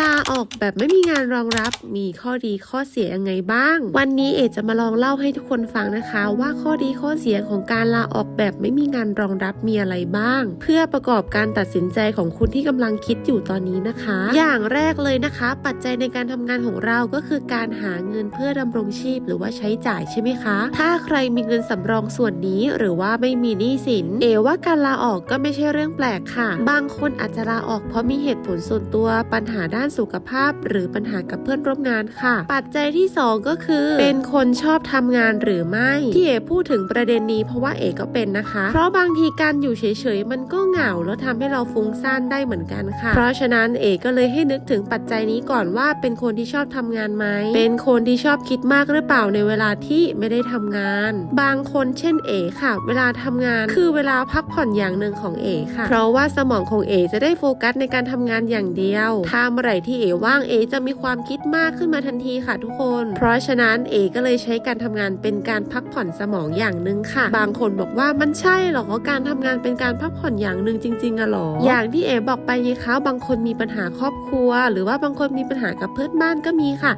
ลาออกแบบไม่มีงานรองรับมีข้อดีข้อเสียยังไงบ้าง วันนี้เอจะมาลองเล่าให้ทุกคนฟังนะคะ ว่าข้อดีข้อเสียของการลาออกแบบไม่มีงานรองรับมีอะไรบ้าง เพื่อประกอบการตัดสินใจของคุณที่กำลังคิดอยู่ตอนนี้นะคะ อย่างแรกเลยนะคะ ปัจจัยในการทำงานของเราก็คือการหาเงินเพื่อดำรงชีพหรือว่าใช้จ่ายใช่ไหมคะ ถ้าใครมีเงินสำรองส่วนนี้หรือว่าไม่มีหนี้สิน เอว่าการลาออกก็ไม่ใช่เรื่องแปลกค่ะ บางคนอาจจะลาออกเพราะมีเหตุผลส่วนตัวปัญหาด้านสุขภาพ หรือปัญหากับเพื่อนร่วมงานค่ะ ปัจจัยที่ 2 ก็คือ เป็นคนชอบทำงานหรือไม่ ที่เอพูดถึงประเด็นนี้เพราะว่าเอก็เป็นนะคะ เพราะบางทีการอยู่เฉยๆมันก็เหงาแล้วทำให้เราฟุ้งซ่านได้เหมือนกันค่ะ เพราะฉะนั้นเอก็เลยให้นึกถึงปัจจัยนี้ก่อนว่าเป็นคนที่ชอบทำงานไหมเป็นคนที่ชอบคิดมากหรือเปล่าในเวลาที่ไม่ได้ทำงาน บางคนเช่นเอค่ะ เวลาทำงานคือเวลาพักผ่อนอย่างหนึ่งของเอค่ะ เพราะว่าสมองของเอจะได้โฟกัสในการทำงานอย่างเดียวถ้าเมื่อไหร่ที่เอว่างเอจะมีความคิดมากขึ้นมาทันทีค่ะทุกคน เพราะฉะนั้นเอก็เลยใช้การทำงานเป็นการพักผ่อนสมองอย่างหนึ่งค่ะ บางคนบอกว่ามันใช่หรอการทำงานเป็นการพักผ่อนอย่างหนึ่งจริงๆอะหรอ อย่างที่เอบอกไปไงคะบางคนมีปัญหาครอบครัว หรือว่าบางคนมีปัญหากับเพื่อนบ้านก็มีค่ะ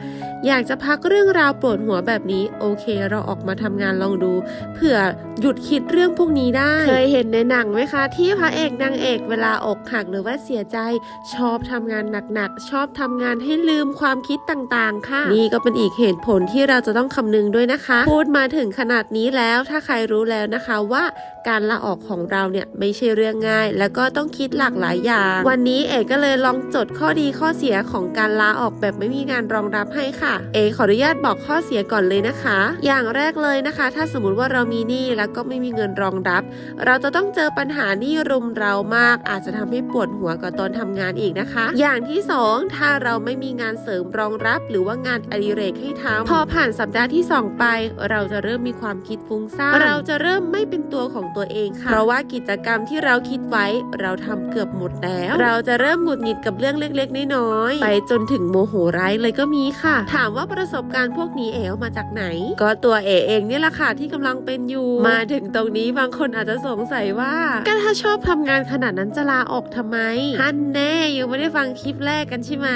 อยากจะพักเรื่องราวปวดหัวแบบนี้โอเค เราออกมาทำงานลองดูเผื่อหยุดคิดเรื่องพวกนี้ได้ เคยเห็นในหนังไหมคะ ที่พระเอกนางเอกเวลาอกหักหรือว่าเสียใจชอบทำงานหนักๆชอบทำงานให้ลืมความคิดต่างๆ ค่ะ นี่ก็เป็นอีกเหตุผลที่เราจะต้องคำนึงด้วยนะคะ พูดมาถึงขนาดนี้แล้วถ้าใครรู้แล้วนะคะว่าการลาออกของเราเนี่ยไม่ใช่เรื่องง่าย แล้วก็ต้องคิดหลากหลายอย่าง วันนี้เอกก็เลยลองจดข้อดีข้อเสียของการลาออกแบบไม่มีงานรองรับให้ค่ะ เอกขออนุญาตบอกข้อเสียก่อนเลยนะคะ อย่างแรกเลยนะคะ ถ้าสมมติว่าเรามีหนี้แล้วก็ไม่มีเงินรองรับ เราจะต้องเจอปัญหาหนี้รุมเรามาก อาจจะทำให้ปวดหัวกับตอนทำงานอีกนะคะ อย่างที่สองถ้าเราไม่มีงานเสริมรองรับ หรือว่างานอดิเรกให้ทำพอผ่านสัปดาห์ที่สองไป เราจะเริ่มมีความคิดฟุ้งซ่านเราจะเริ่มไม่เป็นตัวของตัวเองค่ะเพราะว่ากิจกรรมที่เราคิดไว้ เราทำเกือบหมดแล้ว เราจะเริ่มหงุดหงิดกับเรื่องเล็กๆน้อยๆไปจนถึงโมโหร้ายเลยก็มีค่ะ ถามว่าประสบการณ์พวกนี้เอ๋มาจากไหน ก็ตัวเอ๋เองเนี่ยแหละค่ะที่กำลังเป็นอยู่ มาถึงตรงนี้บางคนอาจจะสงสัยว่าก็ถ้าชอบทำงานขนาดนั้นจะลาออกทำไมฮันแน่ยังไม่ได้ฟังคลิปแรกกันใช่ไหม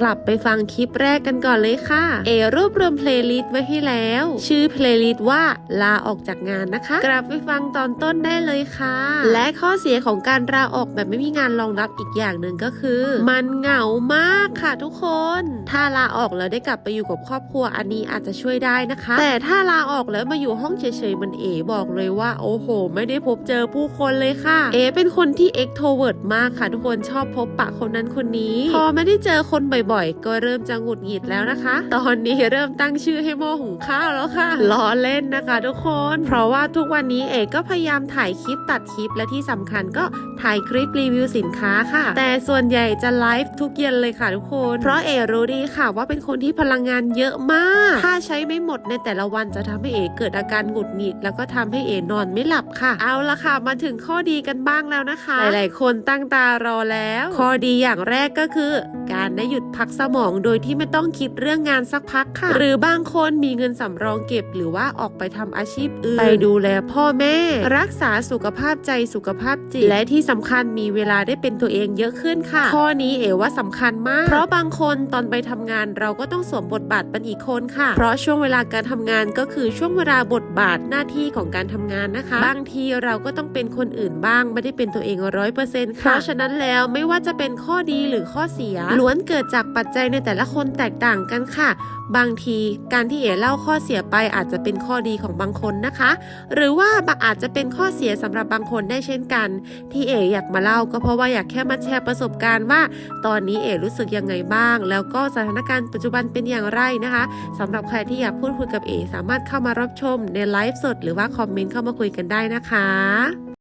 กลับไปฟังคลิปแรกกันก่อนเลยค่ะ เอรวบรวมเพลย์ลิสต์ไว้ให้แล้ว ชื่อเพลย์ลิสต์ว่าลาออกจากงานนะคะ กลับไปฟังตอนต้นได้เลยค่ะ และข้อเสียของการลาออกแบบไม่มีงานรองรับอีกอย่างหนึ่งก็คือ มันเหงามากค่ะทุกคน ถ้าลาออกแล้วได้กลับไปอยู่กับครอบครัวอันนี้อาจจะช่วยได้นะคะ แต่ถ้าลาออกแล้วมาอยู่ห้องเฉยๆมันเอบอกเลยว่าโอ้โห ไม่ได้พบเจอผู้คนเลยค่ะ เอเป็นคนที่ extrovert มากค่ะทุกคนชอบพบปะคนนั้นคนนี้พอไม่ได้เจอคนบ่อยๆ ก็เริ่มจะหงุดหงิดแล้วนะคะ ตอนนี้เริ่มตั้งชื่อให้หม้อหุงข้าวแล้วค่ะล้อเล่นนะคะทุกคน เพราะว่าทุกวันนี้เอกก็พยายามถ่ายคลิปตัดคลิปและที่สำคัญก็ถ่ายคลิปรีวิวสินค้าค่ะ แต่ส่วนใหญ่จะไลฟ์ทุกเย็นเลยค่ะทุกคน เพราะเอรู้ดีค่ะว่าเป็นคนที่พลังงานเยอะมาก ถ้าใช้ไม่หมดในแต่ละวันจะทำให้เอเกิดอาการหงุดหงิด แล้วก็ทำให้เอนอนไม่หลับค่ะ เอาละค่ะ มาถึงข้อดีกันบ้างแล้วนะคะ หลายๆ คนตั้งตารอแล้ว ข้อดีอย่างแรกก็คือการได้หยุดพักสมองโดยที่ไม่ต้องคิดเรื่องงานสักพักค่ะ หรือบางคนมีเงินสำรองเก็บ หรือว่าออกไปทำอาชีพอื่นไปดูแลพ่อแม่ รักษาสุขภาพใจสุขภาพจิต และที่สำคัญมีเวลาได้เป็นตัวเองเยอะขึ้นค่ะ ข้อนี้เอ๋ว่าสำคัญมาก เพราะบางคนตอนไปทำงานเราก็ต้องสวมบทบาทเป็นอีกคนค่ะ เพราะช่วงเวลาการทำงานก็คือช่วงเวลาบทบาทหน้าที่ของการทำงานนะคะ บางทีเราก็ต้องเป็นคนอื่นบ้างไม่ได้เป็นตัวเองร้อยเปอร์เซ็นต์ค่ะเพราะฉะนั้นแล้วไม่ว่าจะเป็นข้อดีหรือข้อเสียล้วนเกิดจากปัจจัยในแต่ละคนแตกต่างกันค่ะ บางทีการที่เอ๋เล่าข้อเสียไปอาจจะเป็นข้อดีของบางคนนะคะ หรือว่าบางอาจจะเป็นข้อเสียสำหรับบางคนได้เช่นกัน ที่เอ๋อยากมาเล่าก็เพราะว่าอยากแค่มาแชร์ประสบการณ์ว่า ตอนนี้เอ๋รู้สึกยังไงบ้าง แล้วก็สถานการณ์ปัจจุบันเป็นอย่างไรนะคะสำหรับใครที่อยากพูดคุยกับเอ๋สามารถเข้ามารับชมในไลฟ์สด หรือว่าคอมเมนต์เข้ามาคุยกันได้นะคะ